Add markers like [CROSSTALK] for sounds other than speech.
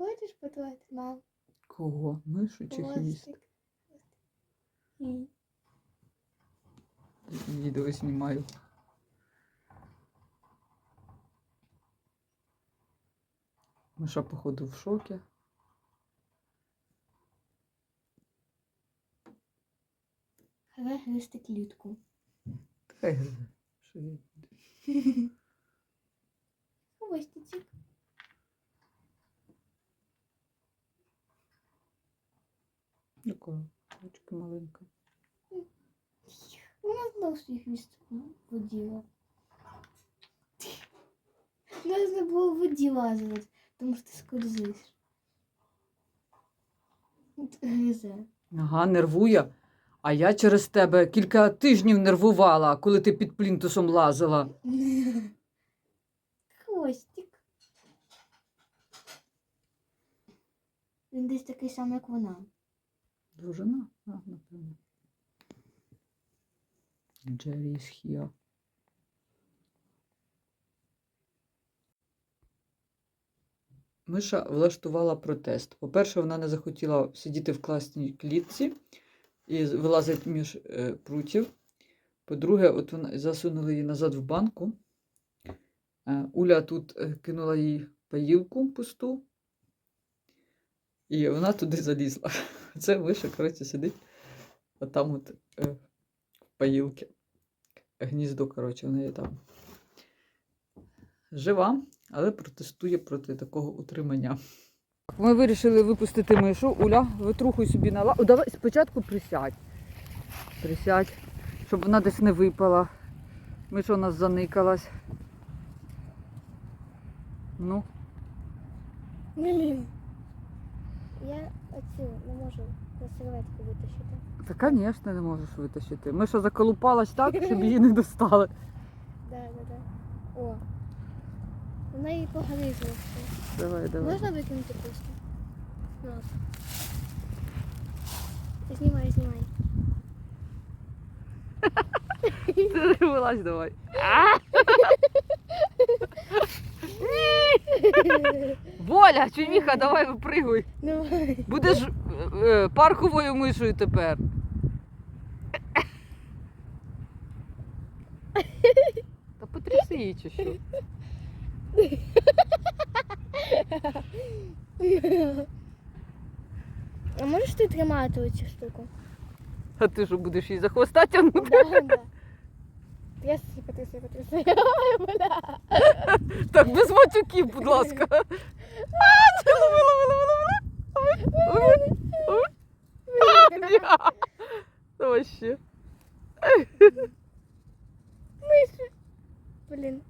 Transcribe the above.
хочеш потрогати? Мам, Кого? Мишу чи хвіст? хвостик. Ні. Відео знімаю. Миша, походу, в шокі. Хай гристи клітку. Хай гризе. Що я- [LAUGHS] Хвостичок. Така ручка маленька. Вона знов свій хвіст воділа. Нужно було в воді лазити, тому що ти скользиш. Гризе. Ага, нервує. А я через тебе кілька тижнів нервувала, коли ти під плінтусом лазила. [LAUGHS] Хвостик. Він десь такий самий, як вона. Дружина? А, напевно. Is here. Миша влаштувала протест. По-перше, вона не захотіла сидіти в класній клітці і вилазить між е, прутів. По-друге, от вона засунули її назад в банку. Е, Уля тут е, кинула їй паїлку пусту. І вона туди залізла. [LAUGHS] Це Миша, коротше, сидить. Отам от е, паїлки. Гніздо, коротше, в неї там. Жива, але протестує проти такого утримання. Ми вирішили випустити мишу. Уля, витрухуй собі на лаву. Давай спочатку присядь. Присядь, щоб вона десь не випала. Миша у нас заникалась. Ну, Блін. Я оцю не можу на серветку витащити. та, звісно, не можеш витащити. Миша заколупалась так, щоб її не достали. [LAUGHS] Да, да, да. О. Вона її погризла. Давай, давай. Можна викинути просто? На. Знімай, знімай. [LAUGHS] Ти вилазь давай. Воля, чувіха, давай випригуй. Давай. Будеш е, е, парковою мишою тепер. Та потряси її чи що? А можеш ти тримати оцю штуку? А ти що будеш її за хвоста тягнути? Да, да. Тряси, потряси, потряси. [LAUGHS] Ой, бля. Так, без матюків, будь ласка. А, це ловила, ловила, ловила. Ой, ой. А, ні. Давай ще. Блін.